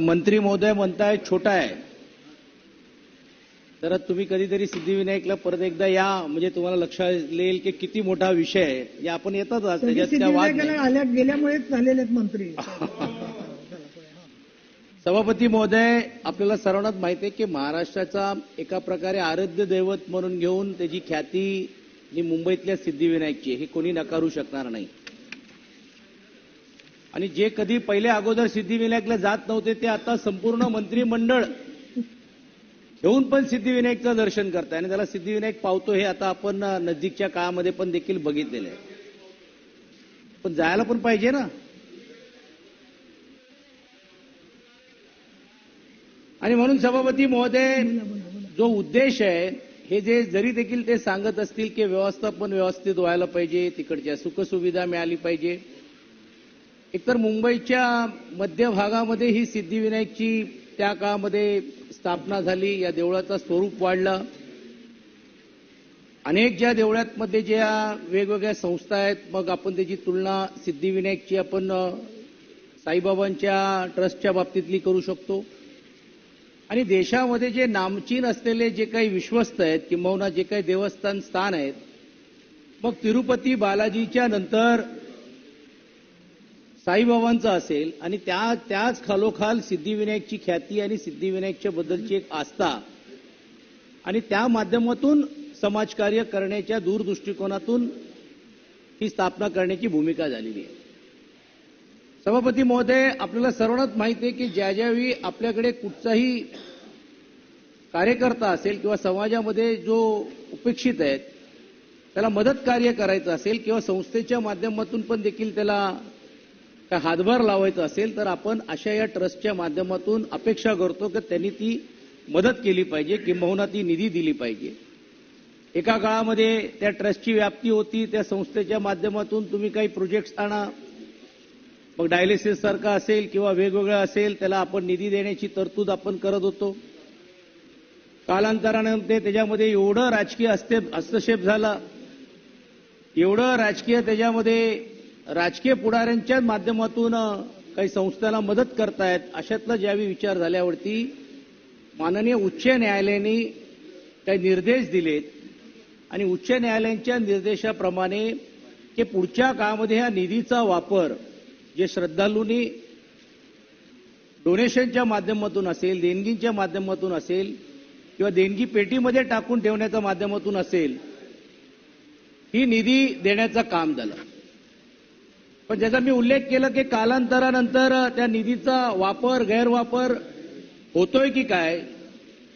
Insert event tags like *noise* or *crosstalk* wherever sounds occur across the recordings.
मंत्री महोदय म्हणताय छोटा आहे. तर तुम्ही कधीतरी सिद्धिविनायकला परत एकदा या म्हणजे तुम्हाला लक्षात येईल की किती मोठा विषय आहे. या आपण येतात आज त्याच्यात गेल्यामुळेच झालेले आहेत मंत्री. *laughs* सभापती महोदय आपल्याला सर्वांनाच माहिती आहे की महाराष्ट्राचा एका प्रकारे आराध्य दैवत म्हणून घेऊन त्याची ख्याती ही मुंबईतल्या सिद्धिविनायकची. हे कोणी नकारू शकणार नाही. आणि जे कधी पहिले अगोदर सिद्धिविनायकला जात नव्हते ते आता संपूर्ण मंत्रिमंडळ घेऊन पण सिद्धिविनायकचं दर्शन करताय. आणि त्याला सिद्धिविनायक पावतो हे आता आपण नजीकच्या काळामध्ये पण देखील बघितलेलं आहे. पण जायला पण पाहिजे ना. आणि म्हणून सभापती महोदय जो उद्देश आहे हे जे जरी देखील ते सांगत असतील की व्यवस्थापन व्यवस्थित व्हायला पाहिजे तिकडच्या सुखसुविधा मिळाली पाहिजे एकतर मुंबईच्या मध्य भागामध्ये ही सिद्धिविनायकची त्या काळामध्ये स्थापना झाली या देवळाचं स्वरूप वाढलं. अनेक ज्या देवळांमध्ये ज्या वेगवेगळ्या संस्था आहेत मग आपण त्याची तुलना सिद्धिविनायकची आपण साईबाबांच्या ट्रस्टच्या बाबतीतली करू शकतो. आणि देशामध्ये जे नामचीन असलेले जे काही विश्वस्त आहेत किंबहुना जे काही देवस्थान स्थान आहेत मग तिरुपती बालाजीच्या नंतर साईबाबांचं असेल आणि त्या त्याच खालोखाल सिद्धिविनायकची ख्याती आणि सिद्धिविनायकच्या बद्दलची एक आस्था आणि त्या माध्यमातून समाजकार्य करण्याच्या दूरदृष्टिकोनातून ही स्थापना करण्याची भूमिका झालेली आहे. सभापती महोदय आपल्याला सर्वांनाच माहिती आहे की ज्या ज्यावेळी आपल्याकडे कुठचाही कार्यकर्ता असेल किंवा समाजामध्ये जो उपेक्षित आहेत त्याला मदत कार्य करायचं असेल किंवा संस्थेच्या माध्यमातून पण देखील त्याला काय हातभार लावायचा असेल तर आपण अशा या ट्रस्टच्या माध्यमातून अपेक्षा करतो की त्यांनी ती मदत केली पाहिजे किंबहुना ती निधी दिली पाहिजे. एका काळामध्ये त्या ट्रस्टची व्याप्ती होती त्या संस्थेच्या माध्यमातून तुम्ही काही प्रोजेक्ट्स आणा मग डायलिसिस सारखा असेल किंवा वेगवेगळं असेल त्याला आपण निधी देण्याची तरतूद आपण करत होतो. कालांतरानं ते त्याच्यामध्ये एवढं राजकीय हस्तक्षेप झाला एवढं राजकीय त्याच्यामध्ये राजकीय पुढाऱ्यांच्या माध्यमातून काही संस्थेला मदत करतायत अशातला ज्यावेळी विचार झाल्यावरती माननीय उच्च न्यायालयाने काही निर्देश दिलेत. आणि उच्च न्यायालयांच्या निर्देशाप्रमाणे की पुढच्या काळामध्ये ह्या निधीचा वापर जे श्रद्धालूंनी डोनेशनच्या माध्यमातून असेल देणगींच्या माध्यमातून असेल किंवा देणगी पेटीमध्ये टाकून ठेवण्याच्या माध्यमातून असेल ही निधी देण्याचं काम झालं. पण ज्याचा मी उल्लेख केला की कालांतरानंतर त्या निधीचा वापर गैरवापर होतोय की काय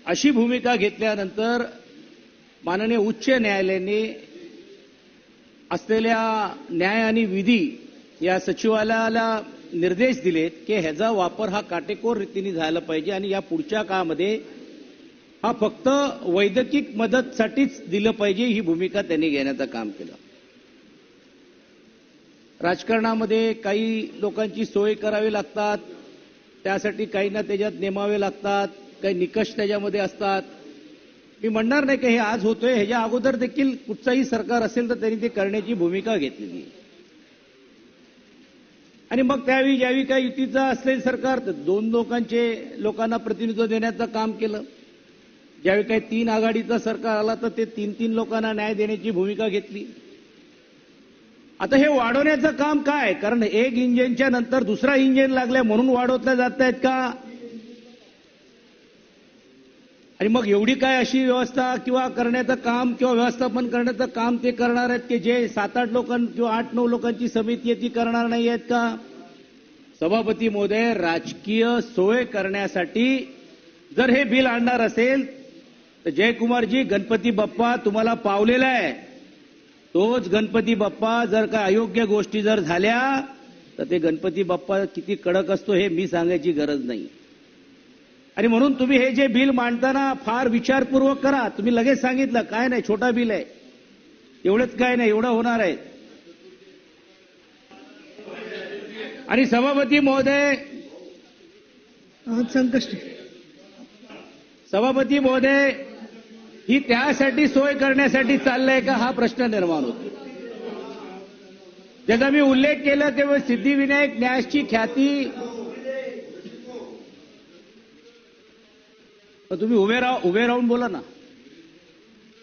अशी भूमिका घेतल्यानंतर माननीय उच्च न्यायालयाने असलेल्या न्याय आणि विधी या सचिवालयाला निर्देश दिलेत की ह्याचा वापर हा काटेकोर रीतीने झाला पाहिजे आणि या पुढच्या काळामध्ये हा फक्त वैद्यकीय मदतसाठीच दिलं पाहिजे ही भूमिका त्यांनी घेण्याचं काम केलं. राजकारणामध्ये काही लोकांची सोय करावी लागतात. त्यासाठी काहींना त्याच्यात नेमावे लागतात. काही निकष त्याच्यामध्ये असतात. मी म्हणणार नाही की हे आज होतोय. ह्याच्या अगोदर देखील कुठचाही सरकार असेल तर त्यांनी ते करण्याची भूमिका घेतलेली आणि मग त्यावेळी ज्यावेळी काही युतीचं असेल सरकार तर दोन लोकांचे लोकांना प्रतिनिधित्व देण्याचं काम केलं. ज्यावेळी काही तीन आघाडीचं सरकार आला तर ते तीन तीन लोकांना न्याय देण्याची भूमिका घेतली. आता हे वाढवण्याचं काम काय? कारण एक इंजिनच्या नंतर दुसरा इंजिन लागलाय म्हणून वाढवतल्या जात आहेत का? आणि मग एवढी काय अशी व्यवस्था किंवा करण्याचं काम किंवा व्यवस्थापन करण्याचं काम ते करणार आहेत की जे सात आठ लोकां किंवा आठ नऊ लोकांची समिती आहे ती करणार नाही आहेत का? सभापती महोदय राजकीय सोय करण्यासाठी जर हे बिल आणणार असेल तर जयकुमारजी गणपती बाप्पा तुम्हाला पावलेला आहे. तोच गणपती बाप्पा जर का अयोग्य गोष्टी जर झाल्या तर ते गणपती बाप्पा किती कडक असतो हे मी सांगायची गरज नाही. आणि म्हणून तुम्ही हे जे बिल मांडताना फार विचारपूर्वक करा. तुम्ही लगेच सांगितलं काय नाही छोटा बिल आहे. एवढंच काय नाही एवढं होणार आहे. आणि सभापती महोदय संकष्टी. सभापती महोदय ही त्यासाठी सोय करण्यासाठी चाललंय का हा प्रश्न निर्माण होतो. ज्याचा मी उल्लेख केला तेव्हा सिद्धिविनायक न्यासची ख्याती तुम्ही उभे राहा उभे राहून बोला ना.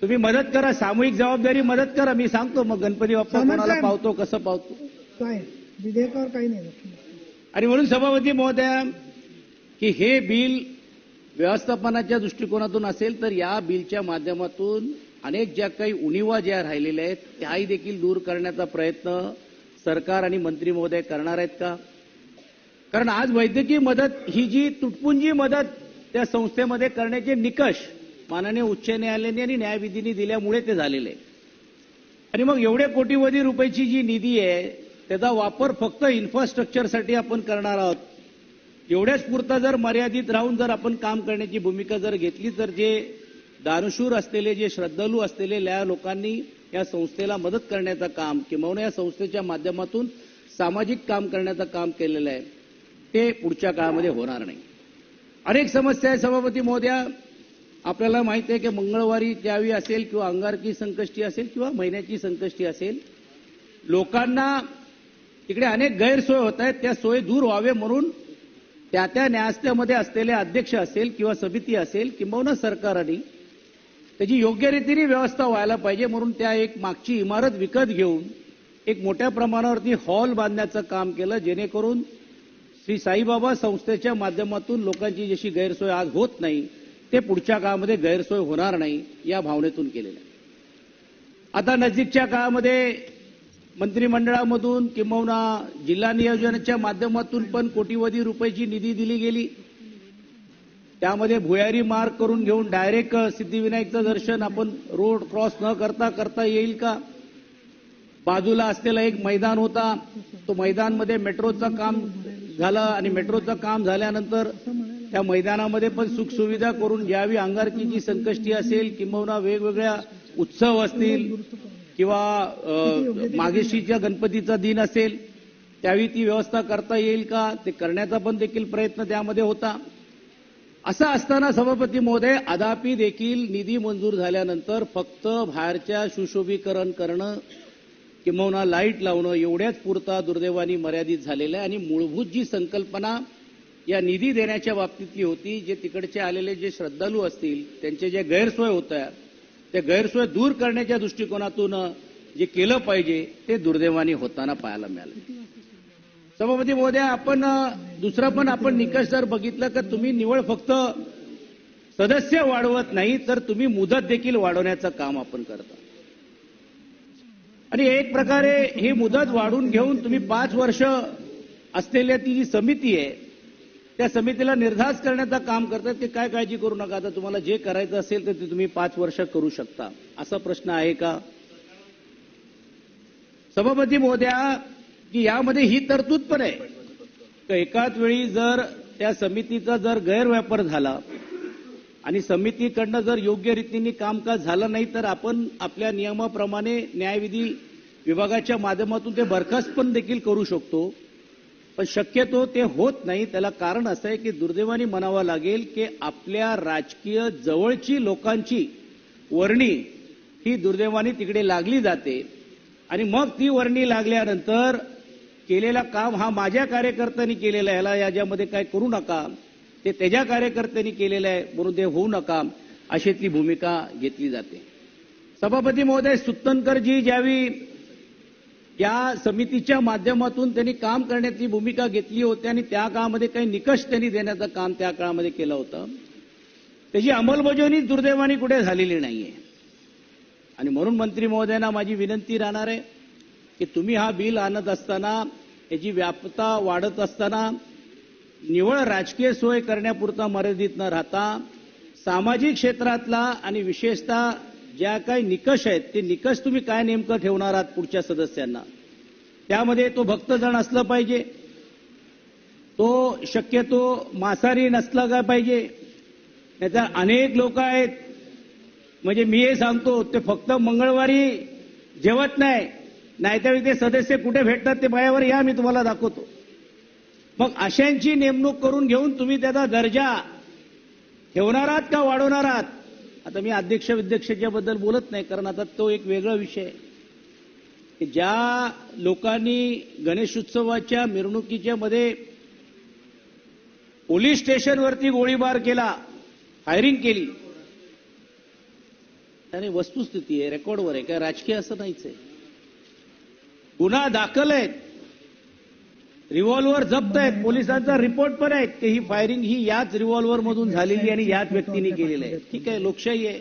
तुम्ही मदत करा सामूहिक जबाबदारी मदत करा मी सांगतो मग गणपती बाप्पा कोणाला. पावतो कसं पावतो. काय? विधेयकावर काही नाही. आणि म्हणून सभापती महोदया की हे बिल व्यवस्थापनाच्या दृष्टिकोनातून असेल तर या बिलच्या माध्यमातून अनेक ज्या काही उणीवा ज्या राहिलेल्या आहेत त्याही देखील दूर करण्याचा प्रयत्न सरकार आणि मंत्री महोदय करणार आहेत का कारण आज वैद्यकीय मदत ही जी तुटपुंजी मदत त्या संस्थेमध्ये करण्याचे निकष माननीय उच्च न्यायालयाने आणि न्यायविधीने दिल्यामुळे ते झालेले आहे. आणि मग एवढे कोटीवधी रुपयाची जी निधी आहे त्याचा वापर फक्त इन्फ्रास्ट्रक्चरसाठी आपण करणार आहोत एवढ्याच पुरता जर मर्यादित राहून जर आपण काम करण्याची भूमिका जर घेतली तर जे दानशूर असलेले जे श्रद्धालू असलेले या लोकांनी या संस्थेला मदत करण्याचं काम किंवा या संस्थेच्या माध्यमातून सामाजिक काम करण्याचं काम केलेलं आहे ते पुढच्या काळामध्ये होणार नाही. अनेक समस्या आहे सभापती महोदया. आपल्याला माहिती आहे की मंगळवारी द्यावी असेल किंवा अंगारकी संकष्टी असेल किंवा महिन्याची संकष्टी असेल लोकांना तिकडे अनेक गैरसोय होत आहेत त्या सोयी दूर व्हावे म्हणून त्या त्या न्यायालयामध्ये असलेले अध्यक्ष असेल किंवा समिती असेल किंबहुना सरकारने त्याची योग्य रीतीने व्यवस्था व्हायला पाहिजे म्हणून त्या एक मागची इमारत विकत घेऊन एक मोठ्या प्रमाणावरती हॉल बांधण्याचं काम केलं जेणेकरून श्री साईबाबा संस्थेच्या माध्यमातून लोकांची जशी गैरसोय आज होत नाही ते पुढच्या काळामध्ये गैरसोय होणार नाही या भावनेतून केलेलं आहे. आता नजीकच्या काळामध्ये मंत्रिमंडळामधून किंबहुना जिल्हा नियोजनाच्या माध्यमातून पण कोटीवधी रुपयाची निधी दिली गेली. त्यामध्ये भुयारी मार्ग करून घेऊन डायरेक्ट सिद्धिविनायकचं दर्शन आपण रोड क्रॉस न करता करता येईल का? बाजूला असलेला एक मैदान होता. तो मैदानमध्ये मेट्रोचं काम झालं आणि मेट्रोचं काम झाल्यानंतर त्या मैदानामध्ये पण सुखसुविधा करून ज्यावेळी अंगारकीची संकष्टी असेल किंबहुना वेगवेगळ्या उत्सव असतील. किंवा मागेशीच्या गणपतीचा दिन असेल त्यावेळी ती व्यवस्था करता येईल का? ते करण्याचा पण देखील प्रयत्न त्यामध्ये होता. असं असताना सभापती महोदय अदापि देखील निधी मंजूर झाल्यानंतर फक्त बाहेरच्या सुशोभीकरण करणं किंबहुना लाइट लावणं एवढ्याच पुरता दुर्दैवानी मर्यादित झालेलं आहे. आणि मूलभूत जी संकल्पना या निधी देण्याच्या बाबतीतली होती जे तिकडचे आलेले जे श्रद्धालू असतील त्यांचे जे गैरसोय होत्या ते गैरसोय दूर करण्याच्या दृष्टिकोनातून जे केलं पाहिजे ते दुर्दैवानी होताना पाहायला मिळालं. सभापती महोदय आपण दुसरं दुसरा पण आपण निकष जर बघितलं तर तुम्ही निवड फक्त सदस्य वाढवत नाही तर तुम्ही मुदत देखील वाढवण्याचं काम आपण करता. आणि एक प्रकारे ही मुदत वाढून घेऊन तुम्ही पाच वर्ष असलेल्या ती जी समिती आहे त्या समितीला निर्धास करण्याचं काम करतात की काय काळजी करू नका. आता तुम्हाला जे करायचं असेल तर ते तुम्ही पाच वर्ष करू शकता. असा प्रश्न आहे का? सभापती महोदया की यामध्ये ही तरतूद पण आहे. एकाच वेळी जर त्या समितीचा जर गैरव्यापार झाला आणि समितीकडनं जर योग्य रीतीने कामकाज झालं नाही तर आपण आपल्या नियमाप्रमाणे न्यायविधी विभागाच्या माध्यमातून ते बरखास्त पण देखील करू शकतो. पण शक्यतो ते होत नाही. त्याला कारण असं आहे की दुर्दैवाने म्हणावं लागेल की आपल्या राजकीय जवळची लोकांची वर्णी ही दुर्दैवाने तिकडे लागली जाते. आणि मग ती वर्णी लागल्यानंतर केलेला काम हा माझ्या कार्यकर्त्यांनी केलेला आहे. याला याच्यामध्ये काय करू नका ते त्याच्या कार्यकर्त्यांनी केलेलं आहे म्हणून ते होऊ नका अशी ती भूमिका घेतली जाते. सभापती महोदय सुत्तनकरजी ज्यावेळी या समितीच्या माध्यमातून त्यांनी काम करण्याची भूमिका घेतली होती आणि त्या काळामध्ये काही निकष त्यांनी देण्याचं काम त्या काळामध्ये केलं होतं. त्याची अंमलबजावणी दुर्दैवाने कुठे झालेली नाहीये. आणि म्हणून मंत्री महोदयांना माझी विनंती राहणार आहे की तुम्ही हा बिल आणत असताना याची व्यापता वाढत असताना निवळ राजकीय सोय करण्यापुरता मर्यादित न राहता सामाजिक क्षेत्रातला आणि विशेषतः ज्या काही निकष आहेत ते निकष तुम्ही काय नेमकं ठेवणार आहात पुढच्या सदस्यांना? त्यामध्ये तो भक्तजण असलं पाहिजे. तो शक्यतो मांसाहारी नसला का पाहिजे? त्याचा अनेक लोक आहेत. म्हणजे मी हे सांगतो ते फक्त मंगळवारी जेवत नाही. नाहीतर ते सदस्य कुठे भेटतात ते मायावर या मी तुम्हाला दाखवतो. मग अशांची नेमणूक करून घेऊन तुम्ही त्याचा दर्जा ठेवणार आहात का वाढवणार आहात? आता मी अध्यक्ष विध्यक्षाच्या बद्दल बोलत नाही कारण आता तो एक वेगळा विषय आहे. की ज्या लोकांनी गणेशोत्सवाच्या मिरवणुकीच्या मध्ये पोलीस स्टेशनवरती गोळीबार केला फायरिंग केली त्याने वस्तुस्थिती आहे रेकॉर्डवर आहे काय राजकीय असं नाहीच आहे. गुन्हा दाखल आहेत. रिव्हॉल्वर जप्त आहेत पोलिसांचा रिपोर्ट पण आहे की ही फायरिंग ही याच रिव्हॉल्वर मधून झालेली आणि याच व्यक्तीने केलेली आहे. ठीक आहे लोकशाही आहे.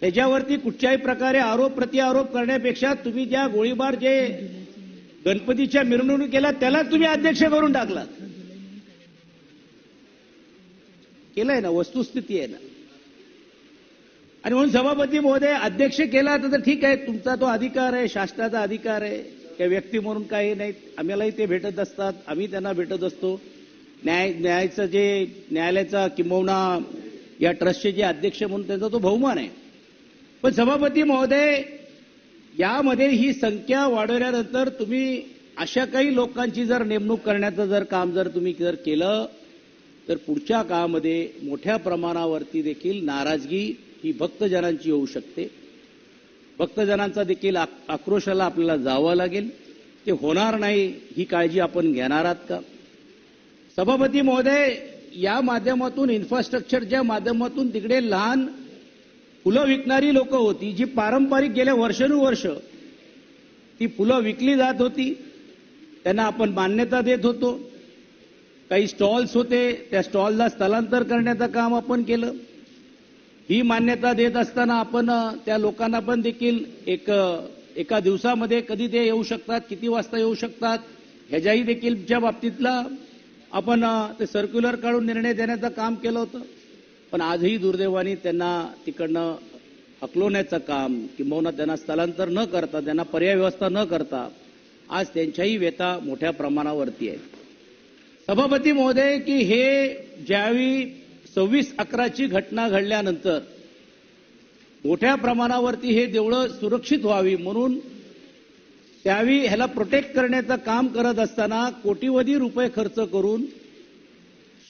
त्याच्यावरती कुठच्याही प्रकारे आरोप प्रतिआरोप करण्यापेक्षा तुम्ही ज्या गोळीबार जे गणपतीच्या मिरवणुकीला त्याला तुम्ही अध्यक्ष करून टाकलात. केलंय ना वस्तुस्थिती आहे ना. आणि म्हणून सभापती महोदय अध्यक्ष केला तर ठीक आहे तुमचा तो अधिकार आहे शासनाचा अधिकार आहे. त्या व्यक्ती म्हणून काही नाही आम्हालाही ते भेटत असतात. आम्ही त्यांना भेटत असतो. न्याय न्यायाचं जे न्यायालयाचा किंबहुना या ट्रस्टचे जे अध्यक्ष म्हणून त्यांचा तो बहुमान आहे. पण सभापती महोदय यामध्ये ही संख्या वाढवल्यानंतर तुम्ही अशा काही लोकांची जर नेमणूक करण्याचं जर काम जर तुम्ही जर केलं तर पुढच्या काळामध्ये मोठ्या प्रमाणावरती देखील नाराजगी ही भक्तजनांची होऊ शकते. भक्तजनांचा देखील आक- आक्रोशाला आपल्याला जावं लागेल. ते होणार नाही ही काळजी आपण घेणार आहात का? सभापती महोदय या माध्यमातून इन्फ्रास्ट्रक्चरच्या माध्यमातून तिकडे लहान फुलं विकणारी लोक होती जी पारंपरिक गेल्या वर्षानुवर्ष ती फुलं विकली जात होती त्यांना आपण मान्यता देत होतो. काही स्टॉल्स होते त्या स्टॉलला स्थलांतर करण्याचं काम आपण केलं. ही मान्यता देत असताना आपण त्या लोकांना पण देखील एक एका दिवसामध्ये कधी ते येऊ शकतात किती वाजता येऊ शकतात ह्याच्याही देखीलच्या बाबतीतला आपण ते सर्क्युलर काढून निर्णय देण्याचं काम केलं होतं. पण आजही दुर्दैवाने त्यांना तिकडनं हकलवण्याचं काम किंबहुना त्यांना स्थलांतर न करता त्यांना पर्याय व्यवस्था न करता आज त्यांच्याही व्यथा मोठ्या प्रमाणावरती आहे. सभापती महोदय की हे ज्यावेळी सव्वीस अकराची घटना घडल्यानंतर मोठ्या प्रमाणावरती हे देवळं सुरक्षित व्हावी म्हणून त्यावेळी ह्याला प्रोटेक्ट करण्याचं काम करत असताना कोटीवधी रुपये खर्च करून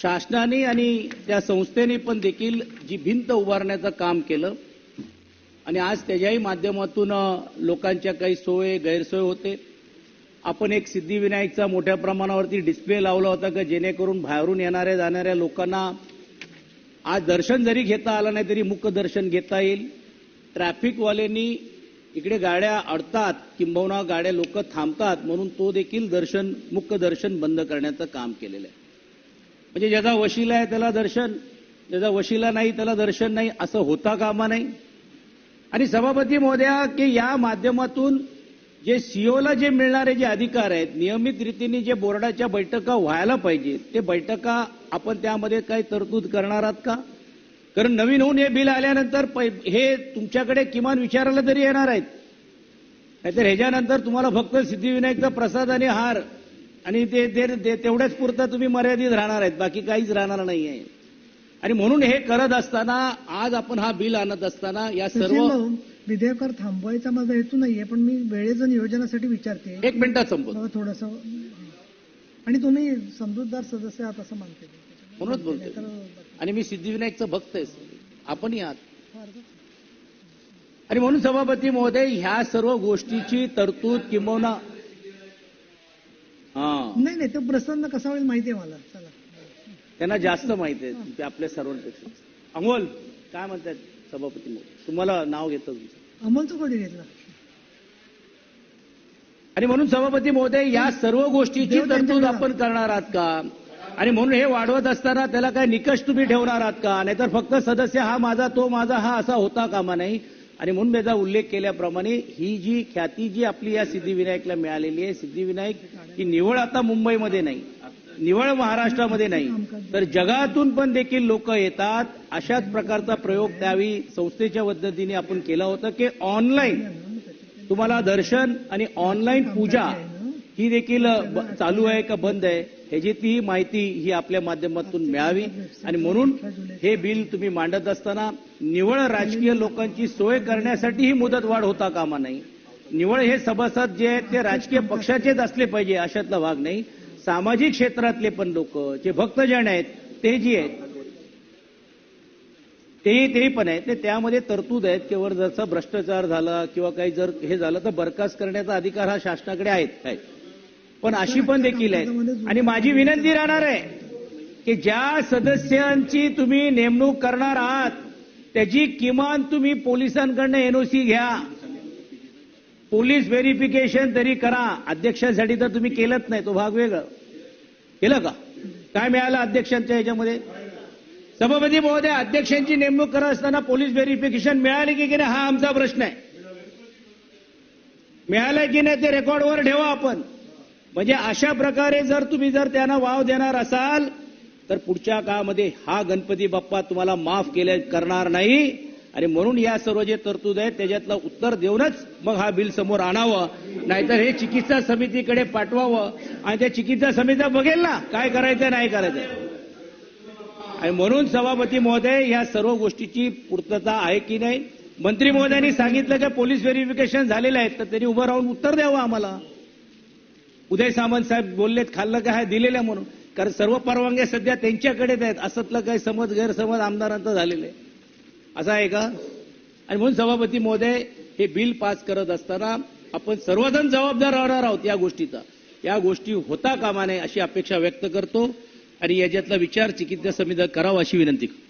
शासनाने आणि त्या संस्थेने पण देखील जी भिंत उभारण्याचं काम केलं. आणि आज त्याच्याही माध्यमातून लोकांच्या काही सोय गैरसोय होते. आपण एक सिद्धिविनायकचा मोठ्या प्रमाणावरती डिस्प्ले लावला होता का जेणेकरून बाहेरून येणाऱ्या जाणाऱ्या लोकांना आज दर्शन जरी घेता आलं नाही तरी मुख दर्शन घेता येईल. ट्रॅफिकवाल्यांनी इकडे गाड्या अडतात किंबहुना गाड्या लोक थांबतात म्हणून तो देखील दर्शन मुख्य दर्शन बंद करण्याचं काम केलेलं आहे. म्हणजे ज्याचा वशिला आहे त्याला दर्शन ज्याचा वशिला नाही त्याला दर्शन नाही असं होता कामा नाही. आणि सभापती महोदया की या माध्यमातून जे सीओला जे मिळणारे जे अधिकार आहेत नियमित रीतीने जे बोर्डाच्या बैठका व्हायला पाहिजे ते बैठका आपण त्यामध्ये काही तरतूद करणार आहात का? कारण नवीन होऊन हे बिल आल्यानंतर हे तुमच्याकडे किमान विचारायला तरी येणार आहेत. नाहीतर ह्याच्यानंतर तुम्हाला फक्त सिद्धिविनायकचा प्रसाद आणि हार आणि ते तेवढ्याच पुरता तुम्ही मर्यादित राहणार आहेत बाकी काहीच राहणार नाही आहे आणि म्हणून हे करत असताना आज आपण हा बिल आणत असताना या सर्व विधेयकावर थांबवायचा माझा हेतू नाहीये पण मी वेळेचं नियोजनासाठी विचारते. एक मिनिटात मला थोडंसं आणि तुम्ही समजूतदार सदस्य आहात असं मानते. म्हणूनच बोलतोय. तर आणि मी सिद्धिविनायकचं भक्त आहे आपणही आहात. आणि म्हणून सभापती महोदय ह्या सर्व गोष्टीची तरतूद किंबहुना हा. नाही नाही तो प्रसन्न कसा होईल माहिती आहे मला. चला. त्यांना जास्त माहिती आहे आपल्या सर्वांपेक्षा. अमोल काय म्हणतात सभापती महोदय. तुम्हाला नाव घेतो तुमचं. अमोलचं कधी घेतलं. आणि म्हणून सभापती महोदय या सर्व गोष्टीची तरतूद आपण करणार आहात का? आणि म्हणून हे वाढवत असताना त्याला काय निकष तुम्ही ठेवणार आहात का? नाहीतर फक्त सदस्य हा माझा तो माझा हा असा होता कामा नाही. आणि म्हणून त्याचा उल्लेख केल्याप्रमाणे ही जी ख्याती जी आपली या सिद्धिविनायकला मिळालेली आहे सिद्धिविनायक ही निवळ आता मुंबईमध्ये नाही. निवळ महाराष्ट्रामध्ये नाही तर जगातून पण देखील लोक येतात. अशाच प्रकारचा प्रयोग त्यावेळी संस्थेच्या पद्धतीने आपण केला होता की ऑनलाईन तुम्हाला दर्शन आणि ऑनलाईन पूजा ही देखील चालू आहे का बंद आहे ह्याची माहिती ही आपल्या माध्यमातून मिळावी. आणि म्हणून हे बिल तुम्ही मांडत असताना निवळ राजकीय लोकांची सोय करण्यासाठी ही मुदतवाढ होता कामा नाही निवळ हे सभासद जे आहेत ते राजकीय पक्षाचेच असले पाहिजे अशातला भाग नाही. सामाजिक क्षेत्रातले पण लोक जे भक्तजन आहेत ते जी आहेत तेही तेही पण आहेत. ते त्यामध्ये तरतूद आहेत केवळ जसं भ्रष्टाचार झाला किंवा काही जर हे झालं तर बरखास्त करण्याचा अधिकार हा शासनाकडे आहेत काय? पण अशी पण देखील आहे आणि माझी विनंती राहणार आहे की ज्या सदस्यांची तुम्ही नेमणूक करणार आहात त्याची किमान तुम्ही पोलिसांकडनं एनओसी घ्या. पोलीस व्हेरिफिकेशन तरी करा. अध्यक्षांसाठी तर तुम्ही केलंच नाही. तो भाग वेगळा. केलं का? काय मिळालं अध्यक्षांच्या ह्याच्यामध्ये सभापती महोदय अध्यक्षांची नेमणूक करत असताना पोलीस व्हेरिफिकेशन मिळाले की नाही हा आमचा प्रश्न आहे. मिळालं की नाही ते रेकॉर्डवर ठेवा आपण. म्हणजे अशा प्रकारे जर तुम्ही जर त्यांना वाव देणार असाल तर पुढच्या काळामध्ये हा गणपती बाप्पा तुम्हाला माफ केले करणार नाही. आणि म्हणून या सर्व जे तरतूद आहेत त्याच्यातलं उत्तर देऊनच मग हा बिल समोर आणावं. नाहीतर हे चिकित्सा समितीकडे पाठवावं. आणि त्या चिकित्सा समित्या बघेल ना काय करायचं नाही करायचं आणि म्हणून सभापती महोदय या सर्व गोष्टीची पूर्तता आहे की नाही? मंत्री महोदयांनी सांगितलं की पोलीस व्हेरिफिकेशन झालेलं आहे तर त्यांनी उभं राहून उत्तर द्यावं आम्हाला. उदय सामंत साहेब बोललेत खाल्लं काय दिलेलं म्हणून. कारण सर्व परवानग्या सध्या त्यांच्याकडेच आहेत. असतलं काही समज गैरसमज आमदारांचं झालेलं आहे. असं आहे का? आणि म्हणून सभापती महोदय हे बिल पास करत असताना आपण सर्वजण जबाबदार राहणार आहोत या गोष्टीचा. या गोष्टी होता कामा नये अशी अपेक्षा व्यक्त करतो आणि याच्यातला विचार चिकित्सा समिती करावा अशी विनंती करतो.